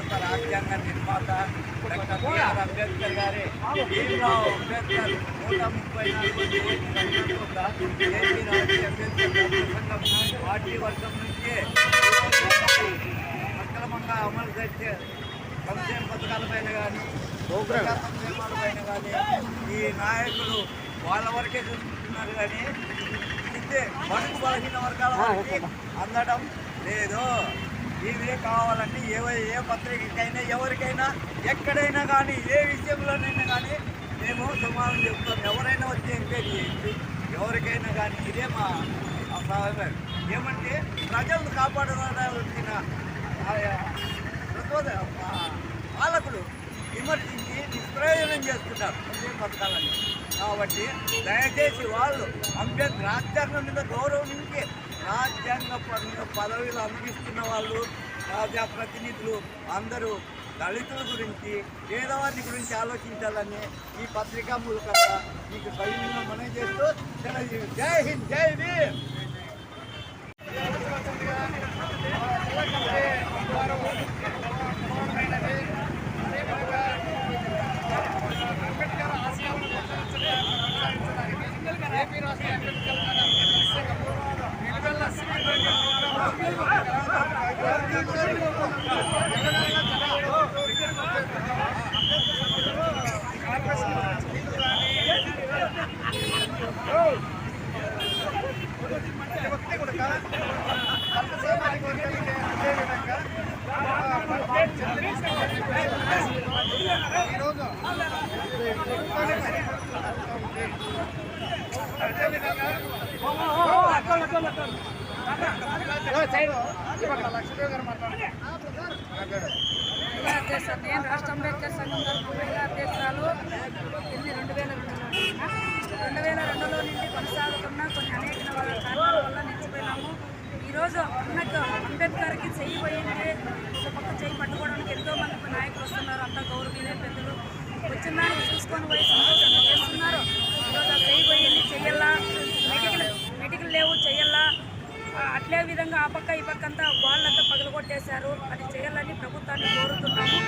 భారత రాజ్యాంగ నిర్మాత డాక్టర్ బిఆర్ అంబేద్కర్ గారి భీమరావు అంబేద్కర్ నూట ముప్పై నాలుగు అంబేద్కర్ పార్టీ వర్గం నుంచి అక్రమంగా అమలు చేసే సంక్షేమ పథకాలపైన కానీ సంక్షేమాలపైన కానీ ఈ నాయకులు వాళ్ళ వరకే చూసుకుంటున్నారు కానీ ఇస్తే బడుగు బలహీన వర్గాల అందడం లేదు. ఇవే కావాలంటే ఏ ఏ పత్రికకైనా ఎవరికైనా ఎక్కడైనా కానీ ఏ విషయంలోనైనా కానీ మేము సమాధానం చెప్తాం. ఎవరైనా వచ్చి ఎంక్వైరీ చేయొచ్చు ఎవరికైనా కానీ ఇదే మా అభిప్రాయం ఏమంటే ప్రజలను కాపాడవలసిన పాలకులు విమర్శించి నిష్ప్రయోజనం చేస్తున్నారు. సంక్షేమ పథకాలని కాబట్టి దయచేసి వాళ్ళు అంబేద్కర్ ఆచరణ మీద గౌరవం నుంచి రాజ్యాంగ ప- పదవిలు అనుభవిస్తున్న వాళ్ళు ప్రజాప్రతినిధులు అందరూ దళితుల గురించి పేదవారి గురించి ఆలోచించాలని ఈ పత్రికా మూలకంగా మీకు సైన్యంగా మనం చేస్తూ జై హింద్ జై భీమ్! ఏపీ రాష్ట్ర రాష్ట్ర అంబేద్కర్ సంఘం తరఫున మహిళా అధ్యక్షురాలు ఈరోజు అంబేద్కర్ అంబేద్కర్కి చెయ్యి పోయింది. పక్క చెయ్యి పట్టుకోవడానికి ఎంతో మంది నాయకులు వస్తున్నారు. అంతా గౌరవీయులే పెద్దలు వచ్చిన దానికి చూసుకొని పోయి సంతోషంగా చేస్తున్నారు. ఈరోజు చెయ్యి పోయింది. చెయ్యల్లా. మెటికలు మెటికలు లేవు. చెయ్యల్లా. అట్లే విధంగా ఆ పక్క ఈ పక్క అంతా వాళ్ళంతా పగలగొట్టేశారు. అది చేయాలని ప్రభుత్వాన్ని కోరుతున్నాము.